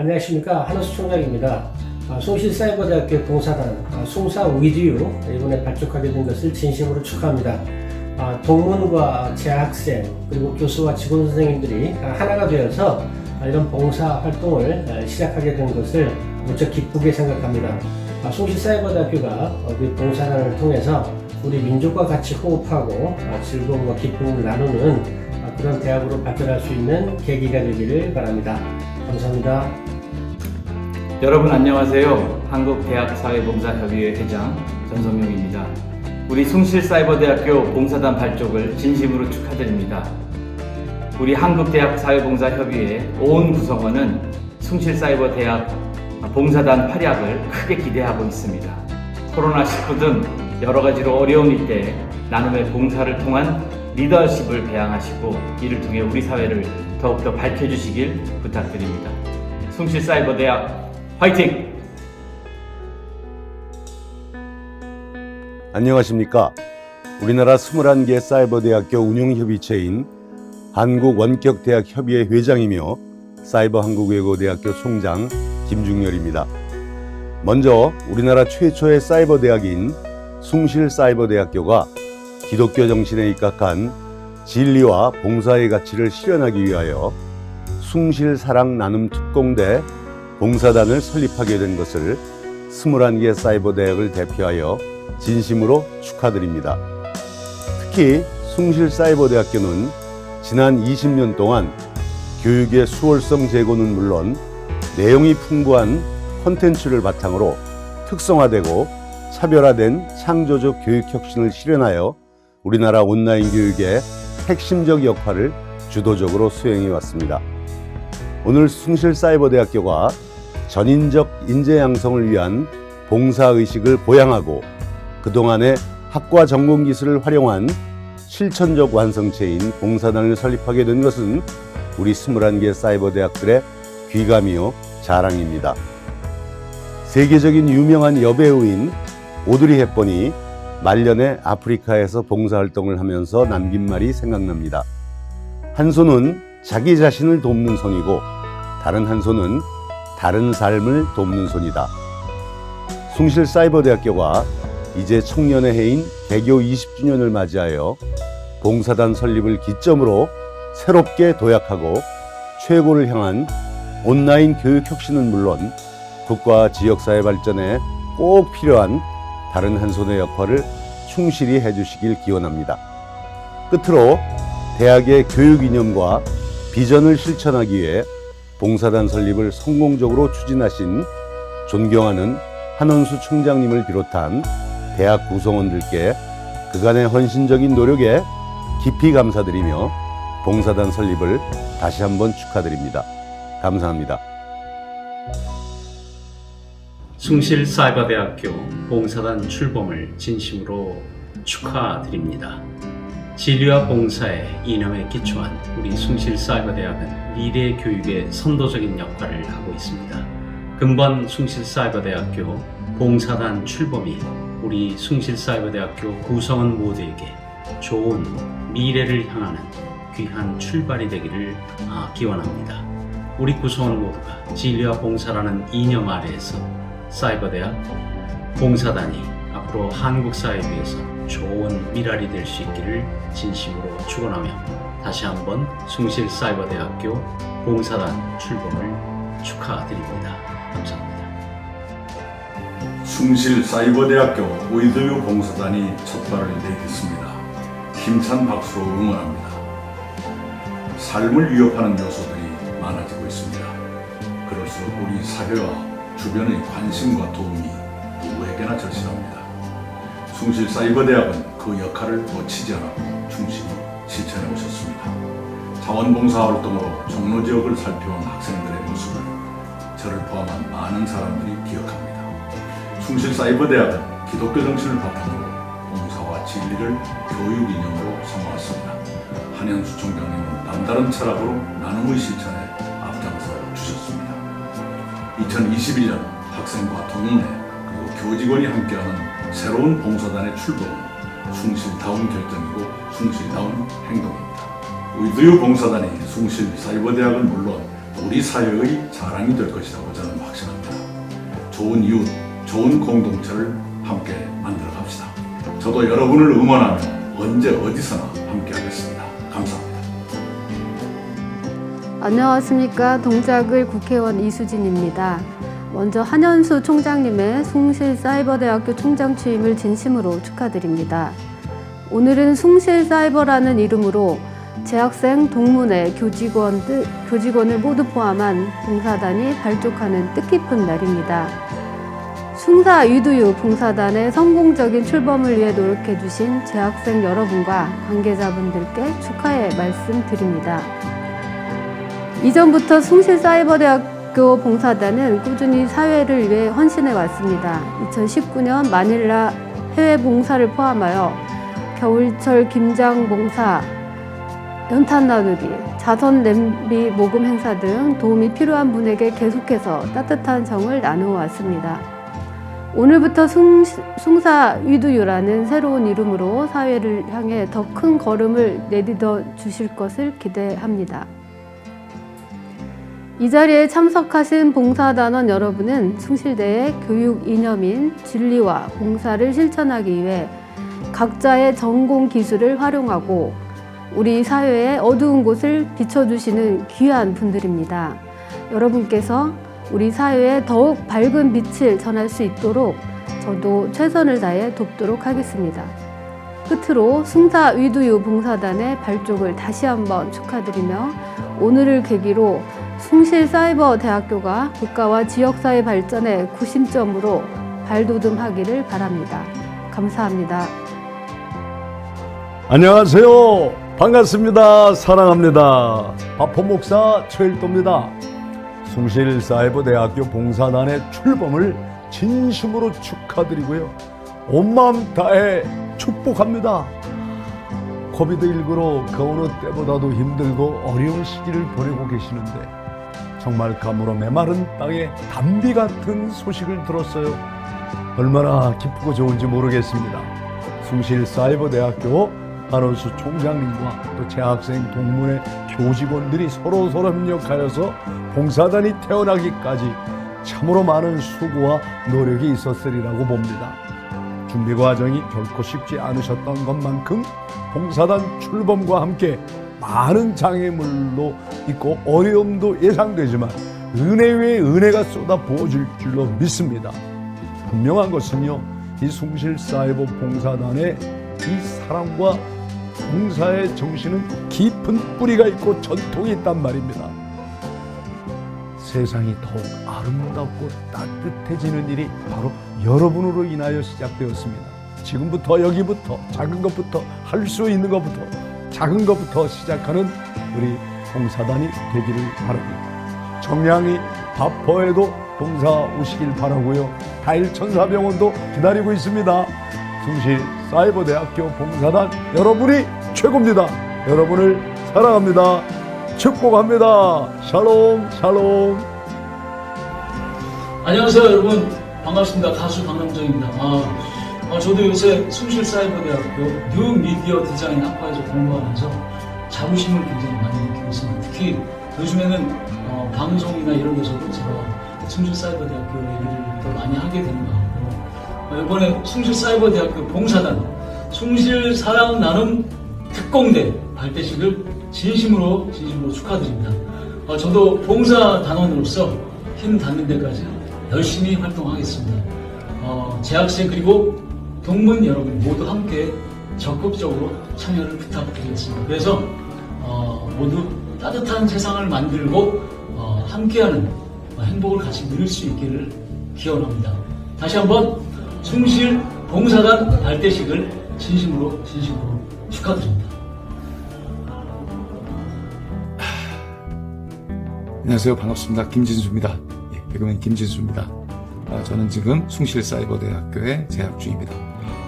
안녕하십니까 한우수 총장입니다. 아, 송실사이버대학교 봉사단 아, 송사 위드유 이번에 발족하게 된 것을 진심으로 축하합니다. 아, 동문과 재학생 그리고 교수와 직원 선생님들이 아, 하나가 되어서 아, 이런 봉사 활동을 아, 시작하게 된 것을 무척 기쁘게 생각합니다. 아, 송실사이버대학교가 어, 그 봉사단을 통해서 우리 민족과 같이 호흡하고 아, 즐거움과 기쁨을 나누는 아, 그런 대학으로 발전할 수 있는 계기가 되기를 바랍니다. 감사합니다. 여러분 안녕하세요. 한국대학사회봉사협의회 회장 전성용입니다. 우리 숭실사이버대학교 봉사단 발족을 진심으로 축하드립니다. 우리 한국대학사회봉사협의회 온 구성원은 숭실사이버대학 봉사단 활약을 크게 기대하고 있습니다. 코로나19 등 여러 가지로 어려운 이때 나눔의 봉사를 통한 리더십을 배양하시고 이를 통해 우리 사회를 더욱더 밝혀주시길 부탁드립니다. 숭실사이버대학 화이팅! 안녕하십니까. 우리나라 21개 사이버대학교 운영협의체인 한국원격대학협의회 회장이며 사이버한국외고대학교 총장 김중열입니다. 먼저 우리나라 최초의 사이버대학인 숭실사이버대학교가 기독교 정신에 입각한 진리와 봉사의 가치를 실현하기 위하여 숭실사랑 나눔 특공대 봉사단을 설립하게 된 것을 21개 사이버 대학을 대표하여 진심으로 축하드립니다. 특히 숭실 사이버 대학교는 지난 20년 동안 교육의 수월성 제고는 물론 내용이 풍부한 콘텐츠를 바탕으로 특성화되고 차별화된 창조적 교육 혁신을 실현하여 우리나라 온라인 교육의 핵심적 역할을 주도적으로 수행해 왔습니다. 오늘 숭실사이버대학교가 전인적 인재 양성을 위한 봉사의식을 보양하고 그동안의 학과 전공 기술을 활용한 실천적 완성체인 봉사단을 설립하게 된 것은 우리 21개 사이버 대학들의 귀감이요 자랑입니다. 세계적인 유명한 여배우인 오드리 헵번이 말년에 아프리카에서 봉사활동을 하면서 남긴 말이 생각납니다. 한 손은 자기 자신을 돕는 손이고 다른 한 손은 다른 삶을 돕는 손이다. 숭실 사이버대학교가 이제 청년의 해인 개교 20주년을 맞이하여 봉사단 설립을 기점으로 새롭게 도약하고 최고를 향한 온라인 교육 혁신은 물론 국가 지역사회 발전에 꼭 필요한 다른 한 손의 역할을 충실히 해주시길 기원합니다. 끝으로 대학의 교육 이념과 비전을 실천하기 위해 봉사단 설립을 성공적으로 추진하신 존경하는 한원수 총장님을 비롯한 대학 구성원들께 그간의 헌신적인 노력에 깊이 감사드리며 봉사단 설립을 다시 한번 축하드립니다. 감사합니다. 숭실사이버대학교 봉사단 출범을 진심으로 축하드립니다. 진리와 봉사의 이념에 기초한 우리 숭실사이버대학은 미래 교육의 선도적인 역할을 하고 있습니다. 근본 숭실사이버대학교 봉사단 출범이 우리 숭실사이버대학교 구성원 모두에게 좋은 미래를 향하는 귀한 출발이 되기를 아, 기원합니다. 우리 구성원 모두가 진리와 봉사라는 이념 아래에서 사이버대학 봉사단이 앞으로 한국 사회에 위해서 좋은 미랄이 될 수 있기를 진심으로 축원하며 다시 한번 숭실사이버대학교 봉사단 출범을 축하드립니다. 감사합니다. 숭실 사이버대학교 오이드유 봉사단이 첫 발을 내딛습니다. 힘찬 박수로 응원합니다. 삶을 위협하는 요소들이 많아지고 있습니다. 그럴수록 우리 사회와 주변의 관심과 도움이 누구에게나 절실합니다. 숭실 사이버대학은 그 역할을 놓치지 않아 충실히 실천해 오셨습니다. 자원봉사 활동으로 종로 지역을 살펴온 학생들의 모습을 저를 포함한 많은 사람들이 기억합니다. 숭실사이버대학은 기독교 정신을 바탕으로 봉사와 진리를 교육 이념으로 삼아왔습니다. 한현수 총장님은 남다른 철학으로 나눔의 실천에 앞장서 주셨습니다. 2021년 학생과 동문회 그리고 교직원이 함께하는 새로운 봉사단의 출범은 숭실다운 결정이고 숭실다운 행동입니다. 의두유 봉사단이 숭실 사이버대학은 물론 우리 사회의 자랑이 될 것이라고 저는 확신합니다. 좋은 이웃, 좋은 공동체를 함께 만들어 갑시다. 저도 여러분을 응원하며 언제 어디서나 함께 하겠습니다. 감사합니다. 안녕하십니까. 동작을 국회의원 이수진입니다. 먼저 한현수 총장님의 숭실사이버대학교 총장 취임을 진심으로 축하드립니다. 오늘은 숭실사이버라는 이름으로 재학생, 동문회, 교직원들, 교직원을 모두 포함한 봉사단이 발족하는 뜻깊은 날입니다. 숭사 유두유 봉사단의 성공적인 출범을 위해 노력해주신 재학생 여러분과 관계자분들께 축하의 말씀 드립니다. 이전부터 숭실사이버대학 교 봉사단은 꾸준히 사회를 위해 헌신해 왔습니다. 2019년 마닐라 해외 봉사를 포함하여 겨울철 김장 봉사, 연탄 나누기, 자선 냄비 모금 행사 등 도움이 필요한 분에게 계속해서 따뜻한 정을 나누어 왔습니다. 오늘부터 숭, 숭사 위두유라는 새로운 이름으로 사회를 향해 더 큰 걸음을 내딛어 주실 것을 기대합니다. 이 자리에 참석하신 봉사단원 여러분은 숭실대의 교육 이념인 진리와 봉사를 실천하기 위해 각자의 전공 기술을 활용하고 우리 사회의 어두운 곳을 비춰주시는 귀한 분들입니다. 여러분께서 우리 사회에 더욱 밝은 빛을 전할 수 있도록 저도 최선을 다해 돕도록 하겠습니다. 끝으로 숭사 위두유 봉사단의 발족을 다시 한번 축하드리며 오늘을 계기로 숭실 사이버 대학교가 국가와 지역사회 발전의 구심점으로 발돋움하기를 바랍니다. 감사합니다. 안녕하세요. 반갑습니다. 사랑합니다. 바포 목사 최일도입니다. 숭실 사이버 대학교 봉사단의 출범을 진심으로 축하드리고요. 온 마음 다해 축복합니다. 코비드 19로 그 어느 때보다도 힘들고 어려운 시기를 보내고 계시는데 정말 가물어 메마른 땅에 담비 같은 소식을 들었어요. 얼마나 기쁘고 좋은지 모르겠습니다. 숭실 사이버 대학교 한원수 총장님과 또 재학생 동문회 교직원들이 서로 서로 협력하여서 봉사단이 태어나기까지 참으로 많은 수고와 노력이 있었으리라고 봅니다. 준비 과정이 결코 쉽지 않으셨던 것만큼 봉사단 출범과 함께 많은 장애물도 있고 어려움도 예상되지만 은혜 위에 은혜가 쏟아 부어질 줄로 믿습니다. 분명한 것은요, 이 숭실사이버 봉사단의 이 사랑과 봉사의 정신은 깊은 뿌리가 있고 전통이 있단 말입니다. 세상이 더욱 아름답고 따뜻해지는 일이 바로 여러분으로 인하여 시작되었습니다. 지금부터 여기부터 작은 것부터 할 수 있는 것부터 작은 것부터 시작하는 우리 봉사단이 되기를 바랍니다. 정량이 바퍼에도 봉사 오시길 바라고요. 다일 천사병원도 기다리고 있습니다. 숭실 사이버대학교 봉사단 여러분이 최고입니다. 여러분을 사랑합니다. 축복합니다. 샬롬 샬롬. 안녕하세요 여러분 반갑습니다 가수 박남정입니다 아, 아, 저도 요새 숭실사이버대학교 뉴미디어 디자인 학과에서 공부하면서 자부심을 굉장히 많이 느끼고 있습니다 특히 요즘에는 어, 방송이나 이런 데서도 제가 숭실사이버대학교 얘기를 더 많이 하게 되는 것 같고 어, 이번에 숭실사이버대학교 봉사단 숭실 사랑 나눔 특공대 발대식을 진심으로 진심으로 축하드립니다 어, 저도 봉사단원으로서 힘 닿는 데까지 열심히 활동하겠습니다. 어, 재학생 그리고 동문 여러분 모두 함께 적극적으로 참여를 부탁드리겠습니다. 그래서 어, 모두 따뜻한 세상을 만들고 어, 함께하는 어, 행복을 같이 누릴 수 있기를 기원합니다. 다시 한번 숭실 봉사단 발대식을 진심으로 진심으로 축하드립니다. 안녕하세요. 반갑습니다. 김진수입니다. 예, 개그맨 김진수입니다. 아, 저는 지금 숭실사이버대학교에 재학 중입니다.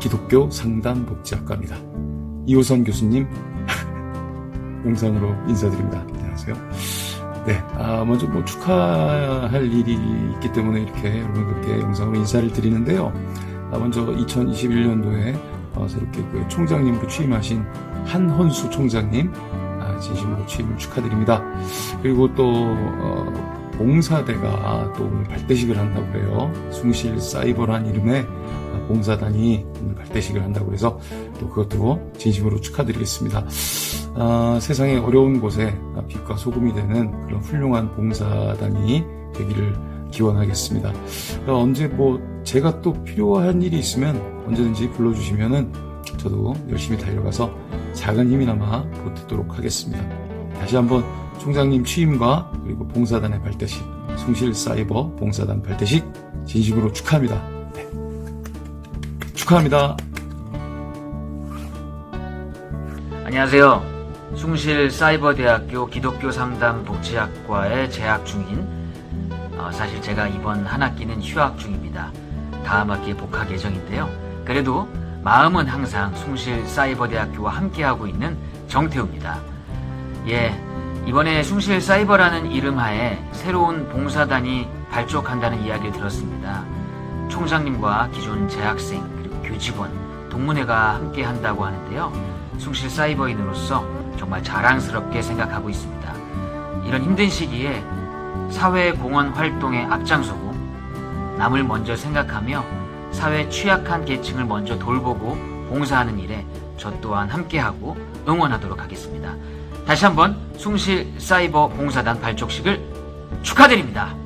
기독교 상담복지학과입니다. 이호선 교수님, 영상으로 인사드립니다. 안녕하세요. 네, 아, 먼저 뭐 축하할 일이 있기 때문에 이렇게 여러분들께 영상으로 인사를 드리는데요. 아, 먼저 2021년도에 어, 새롭게 그 총장님으로 취임하신 한헌수 총장님, 아, 진심으로 취임을 축하드립니다. 그리고 또 어, 봉사대가 또 오늘 발대식을 한다고 그래요. 숭실 사이버란 이름의 봉사단이 오늘 발대식을 한다고 해서 또 그것도 진심으로 축하드리겠습니다. 아, 세상의 어려운 곳에 빛과 소금이 되는 그런 훌륭한 봉사단이 되기를 기원하겠습니다. 어, 언제 뭐 제가 또 필요한 일이 있으면 언제든지 불러주시면은 저도 열심히 달려가서 작은 힘이나마 보태도록 하겠습니다. 다시 한번 총장님 취임과 그리고 봉사단의 발대식, 숭실 사이버 봉사단 발대식 진심으로 축하합니다. 네. 축하합니다. 안녕하세요. 숭실 사이버대학교 기독교 상담 복지학과에 재학 중인 어, 사실 제가 이번 한 학기는 휴학 중입니다. 다음 학기에 복학 예정인데요. 그래도 마음은 항상 숭실 사이버대학교와 함께하고 있는 정태우입니다. 예, 이번에 숭실 사이버라는 이름 하에 새로운 봉사단이 발족한다는 이야기를 들었습니다. 총장님과 기존 재학생 직원, 동문회가 함께 한다고 하는데요. 숭실 사이버인으로서 정말 자랑스럽게 생각하고 있습니다. 이런 힘든 시기에 사회 공헌 활동에 앞장서고 남을 먼저 생각하며 사회 취약한 계층을 먼저 돌보고 봉사하는 일에 저 또한 함께하고 응원하도록 하겠습니다. 다시 한번 숭실 사이버 봉사단 발족식을 축하드립니다.